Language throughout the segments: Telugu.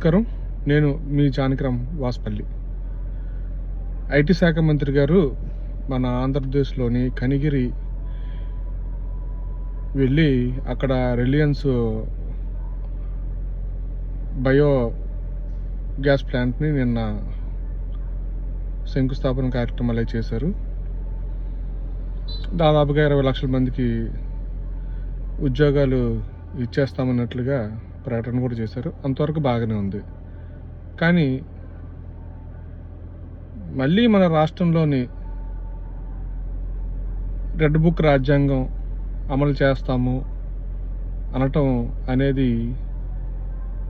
నమస్కారం. నేను మీ జానకిరామ్ వాస్పల్లి. ఐటీ శాఖ మంత్రి గారు మన ఆంధ్రప్రదేశ్లోని కనిగిరి వెళ్ళి అక్కడ రిలయన్స్ బయో గ్యాస్ ప్లాంట్ని నిన్న శంకుస్థాపన కార్యక్రమాలు చేశారు. దాదాపుగా ఇరవై లక్షల మందికి ఉద్యోగాలు ఇచ్చేస్తామన్నట్లుగా ప్రకటన కూడా చేశారు. అంతవరకు బాగానే ఉంది. కానీ మళ్ళీ మన రాష్ట్రంలోని రెడ్ బుక్ రాజ్యాంగం అమలు చేస్తాము అనటం అనేది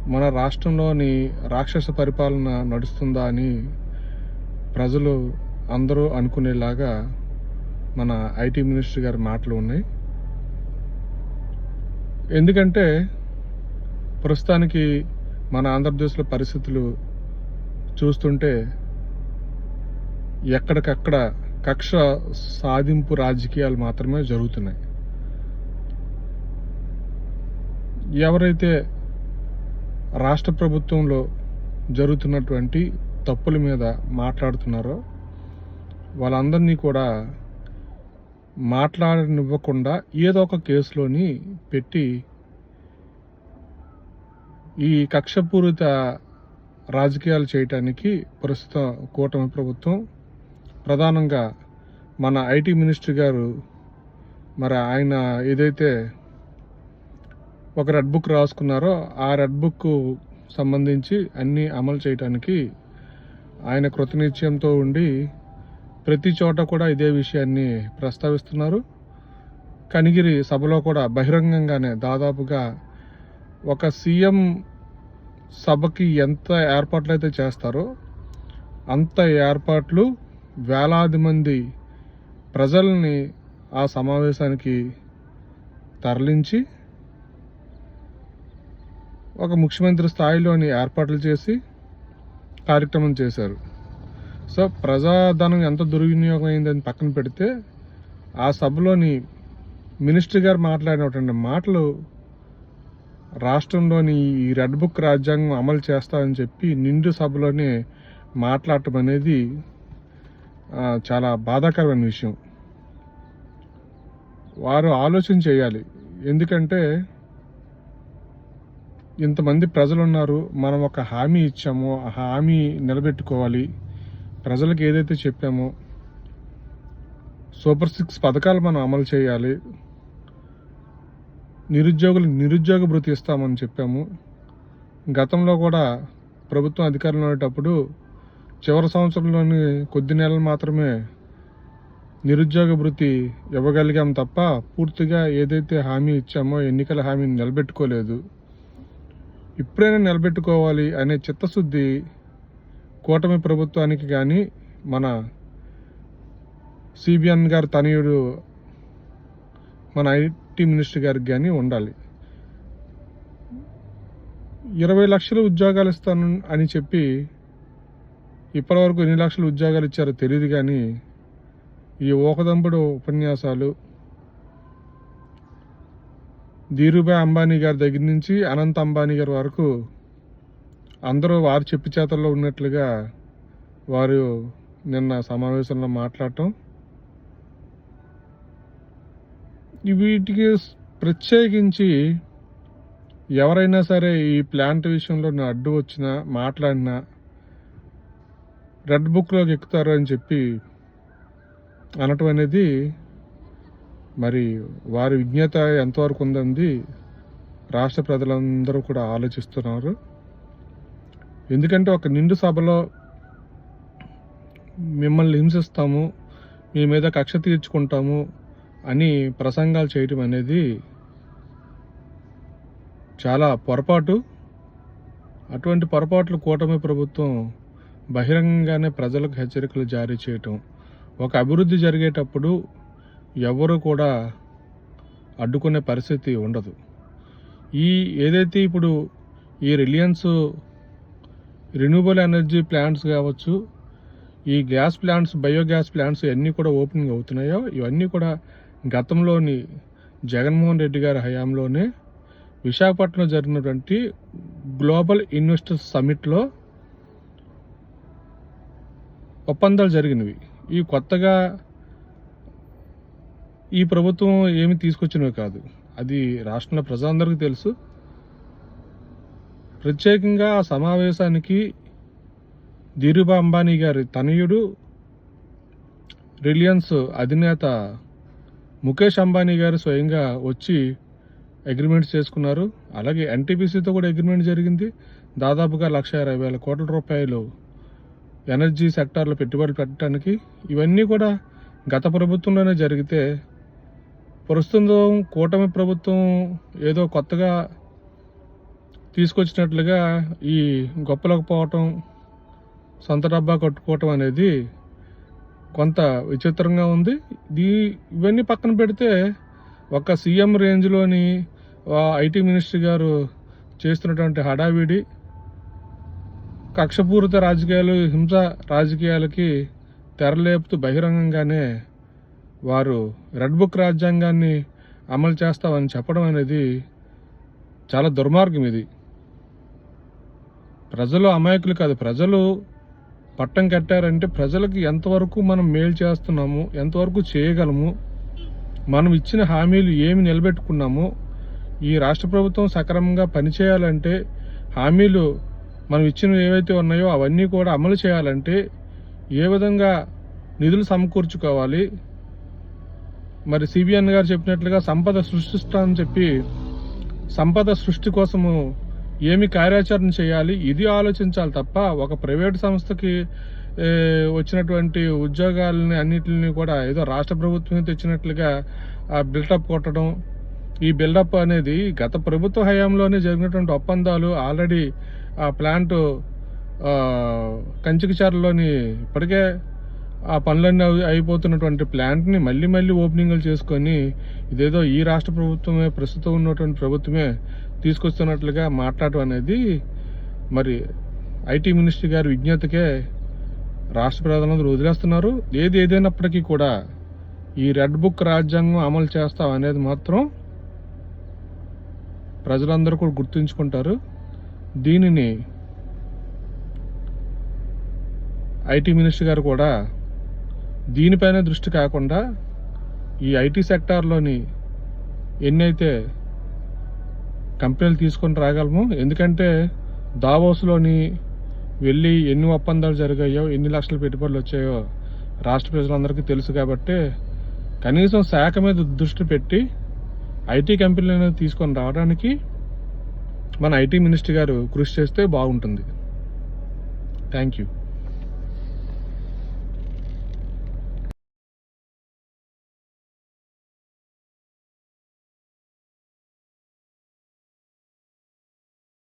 మన రాష్ట్రంలోని రాక్షస పరిపాలన నడుస్తుందా అని ప్రజలు అందరూ అనుకునేలాగా మన ఐటీ మినిస్టర్ గారి మాటలు ఉన్నాయి. ఎందుకంటే ప్రస్తుతానికి మన ఆంధ్రప్రదేశ్లో పరిస్థితులు చూస్తుంటే ఎక్కడికక్కడ కక్ష సాధింపు రాజకీయాలు మాత్రమే జరుగుతున్నాయి. ఎవరైతే రాష్ట్ర ప్రభుత్వంలో జరుగుతున్నటువంటి తప్పుల మీద మాట్లాడుతున్నారో వాళ్ళందరినీ కూడా మాట్లాడనివ్వకుండా ఏదో ఒక కేసులోని పెట్టి ఈ కక్షపూరిత రాజకీయాలు చేయటానికి ప్రస్తుతం కూటమి ప్రభుత్వం ప్రధానంగా మన ఐటీ మినిస్టర్ గారు మరి ఆయన ఏదైతే ఒక రెడ్ బుక్ రాసుకున్నారో ఆ రెడ్ బుక్ సంబంధించి అన్నీ అమలు చేయటానికి ఆయన కృతనిశ్చయంతో ఉండి ప్రతి చోట కూడా ఇదే విషయాన్ని ప్రస్తావిస్తున్నారు. కనిగిరి సభలో కూడా బహిరంగంగానే దాదాపుగా ఒక సీఎం సభకి ఎంత ఏర్పాట్లు అయితే చేస్తారో అంత ఏర్పాట్లు వేలాది మంది ప్రజల్ని ఆ సమావేశానికి తరలించి ఒక ముఖ్యమంత్రి స్థాయిలోని ఏర్పాట్లు చేసి కార్యక్రమం చేశారు. సో ప్రజాధనం ఎంత దుర్వినియోగం అయిందని పక్కన పెడితే ఆ సభలోని మినిస్టర్ గారు మాట్లాడినటువంటి మాటలు రాష్ట్రంలోని ఈ రెడ్ బుక్ రాజ్యాంగం అమలు చేస్తామని చెప్పి నిండు సభలోనే మాట్లాడటం అనేది చాలా బాధాకరమైన విషయం. వారు ఆలోచన చేయాలి. ఎందుకంటే ఇంతమంది ప్రజలు ఉన్నారు మనం ఒక హామీ ఇచ్చామో ఆ హామీ నిలబెట్టుకోవాలి. ప్రజలకు ఏదైతే చెప్పామో సూపర్ సిక్స్ పథకాలు మనం అమలు చేయాలి. నిరుద్యోగులకు నిరుద్యోగ భృతి ఇస్తామని చెప్పాము. గతంలో కూడా ప్రభుత్వం అధికారంలో ఉండేటప్పుడు చివరి సంవత్సరంలోని కొద్ది నెలలు మాత్రమే నిరుద్యోగ భృతి ఇవ్వగలిగాం తప్ప పూర్తిగా ఏదైతే హామీ ఇచ్చామో ఎన్నికల హామీని నిలబెట్టుకోలేదు. ఇప్పుడైనా నిలబెట్టుకోవాలి అనే చిత్తశుద్ధి కూటమి ప్రభుత్వానికి కానీ మన సిబిఎన్ గారు తనయుడు మన ఐటీ మినిస్టర్ గారికి కానీ ఉండాలి. ఇరవై లక్షల ఉద్యోగాలు ఇస్తాను అని చెప్పి ఇప్పటివరకు ఎన్ని లక్షల ఉద్యోగాలు ఇచ్చారో తెలియదు కానీ ఈ ఓకదంపుడు ఉపన్యాసాలు ధీరుభాయ్ అంబానీ గారి దగ్గర నుంచి అనంత్ అంబానీ గారి వరకు అందరూ వారి చెప్పు చేతల్లో ఉన్నట్లుగా వారు నిన్న సమావేశంలో మాట్లాడటం ఈ వీటికి ప్రత్యేకించి ఎవరైనా సరే ఈ ప్లాంట్ విషయంలో నా అడ్డు వచ్చినా మాట్లాడినా రెడ్ బుక్లోకి ఎక్కుతారు అని చెప్పి అనటం అనేది మరి వారి విజ్ఞత ఎంతవరకు ఉందంది రాష్ట్ర ప్రజలందరూ కూడా ఆలోచిస్తున్నారు. ఎందుకంటే ఒక నిండు సభలో మిమ్మల్ని హింసిస్తాము మీ మీద కక్ష తీర్చుకుంటాము అని ప్రసంగాలు చేయటం అనేది చాలా పొరపాటు. అటువంటి పొరపాట్లు కూటమి ప్రభుత్వం బహిరంగంగానే ప్రజలకు హెచ్చరికలు జారీ చేయటం ఒక అభివృద్ధి జరిగేటప్పుడు ఎవరు కూడా అడ్డుకునే పరిస్థితి ఉండదు. ఈ ఏదైతే ఇప్పుడు ఈ రిలయన్స్ రిన్యూబుల్ ఎనర్జీ ప్లాంట్స్ కావచ్చు ఈ గ్యాస్ ప్లాంట్స్ బయోగ్యాస్ ప్లాంట్స్ ఇవన్నీ కూడా ఓపెనింగ్ అవుతున్నాయో ఇవన్నీ కూడా గతంలోని జగన్మోహన్ రెడ్డి గారి హయాంలోనే విశాఖపట్నంలో జరిగినటువంటి గ్లోబల్ ఇన్వెస్టర్స్ సమిట్లో ఒప్పందాలు జరిగినవి. ఈ కొత్తగా ఈ ప్రభుత్వం ఏమి తీసుకొచ్చినవి కాదు. అది రాష్ట్రంలో ప్రజలందరికీ తెలుసు. ప్రత్యేకంగా ఆ సమావేశానికి ధీరుభా అంబానీ గారి తనయుడు రిలయన్స్ అధినేత ముఖేష్ అంబానీ గారు స్వయంగా వచ్చి అగ్రిమెంట్స్ చేసుకున్నారు. అలాగే ఎన్టీపీసీతో కూడా అగ్రిమెంట్ జరిగింది. దాదాపుగా లక్ష ఇరవై వేల కోట్ల రూపాయలు ఎనర్జీ సెక్టార్లో పెట్టుబడులు పెట్టడానికి. ఇవన్నీ కూడా గత ప్రభుత్వంలోనే జరిగితే ప్రస్తుతం కూటమి ప్రభుత్వం ఏదో కొత్తగా తీసుకొచ్చినట్లుగా ఈ గొప్పలకు పోవటం సొంత డబ్బా కట్టుకోవటం అనేది కొంత విచిత్రంగా ఉంది. దీ ఇవన్నీ పక్కన పెడితే ఒక సీఎం రేంజ్లోని ఐటీ మినిస్టర్ గారు చేస్తున్నటువంటి హడావిడి కక్షపూరిత రాజకీయాలు హింస రాజకీయాలకి తెరలేపుతూ బహిరంగంగానే వారు రెడ్ బుక్ రాజ్యాంగాన్ని అమలు చేస్తామని చెప్పడం అనేది చాలా దుర్మార్గం ఇది. ప్రజలు అమాయకులు కాదు. ప్రజలు పట్టం కట్టారంటే ప్రజలకు ఎంతవరకు మనం మేలు చేస్తున్నాము ఎంతవరకు చేయగలము మనం ఇచ్చిన హామీలు ఏమి నిలబెట్టుకున్నాము ఈ రాష్ట్ర ప్రభుత్వం సక్రమంగా పనిచేయాలంటే హామీలు మనం ఇచ్చినవి ఏవైతే ఉన్నాయో అవన్నీ కూడా అమలు చేయాలంటే ఏ విధంగా నిధులు సమకూర్చుకోవాలి? మరి సిబిఎన్ గారు చెప్పినట్లుగా సంపద సృష్టిస్తామని చెప్పి సంపద సృష్టి కోసము ఏమి కార్యాచరణ చేయాలి? ఇది ఆలోచించాలి తప్ప ఒక ప్రైవేట్ సంస్థకి వచ్చినటువంటి ఉద్యోగాలని అన్నిటిని కూడా ఏదో రాష్ట్ర ప్రభుత్వం తెచ్చినట్లుగా ఆ బిల్డప్ కొట్టడం ఈ బిల్డప్ అనేది గత ప్రభుత్వ హయాంలోనే జరిగినటువంటి ఒప్పందాలు ఆల్రెడీ ఆ ప్లాంట్ కంచికచారులోని ఇప్పటికే ఆ పనులన్నీ అయిపోతున్నటువంటి ప్లాంట్ని మళ్ళీ మళ్ళీ ఓపెనింగ్లు చేసుకొని ఇదేదో ఈ రాష్ట్ర ప్రభుత్వమే ప్రస్తుతం ఉన్నటువంటి ప్రభుత్వమే తీసుకొస్తున్నట్లుగా మాట్లాడటం అనేది మరి ఐటీ మినిస్టర్ గారి విజ్ఞతకే రాష్ట్ర ప్రజలందరూ వదిలేస్తున్నారు. ఏది ఏదైనప్పటికీ కూడా ఈ రెడ్ బుక్ రాజ్యాంగం అమలు చేస్తాం అనేది మాత్రం ప్రజలందరూ కూడా గుర్తుంచుకుంటారు. దీనిని ఐటీ మినిస్టర్ గారు కూడా దీనిపైన దృష్టి కాకుండా ఈ ఐటీ సెక్టార్లోని ఎన్నైతే కంపెనీలు తీసుకొని రాగలము ఎందుకంటే దావోస్లోని వెళ్ళి ఎన్ని ఒప్పందాలు జరిగాయో ఎన్ని లక్షల పెట్టుబడులు వచ్చాయో రాష్ట్ర ప్రజలందరికీ తెలుసు కాబట్టి కనీసం శాఖ మీద దృష్టి పెట్టి ఐటీ కంపెనీలను తీసుకొని రావడానికి మన ఐటీ మినిస్టర్ గారు కృషి చేస్తే బాగుంటుంది. Thank you.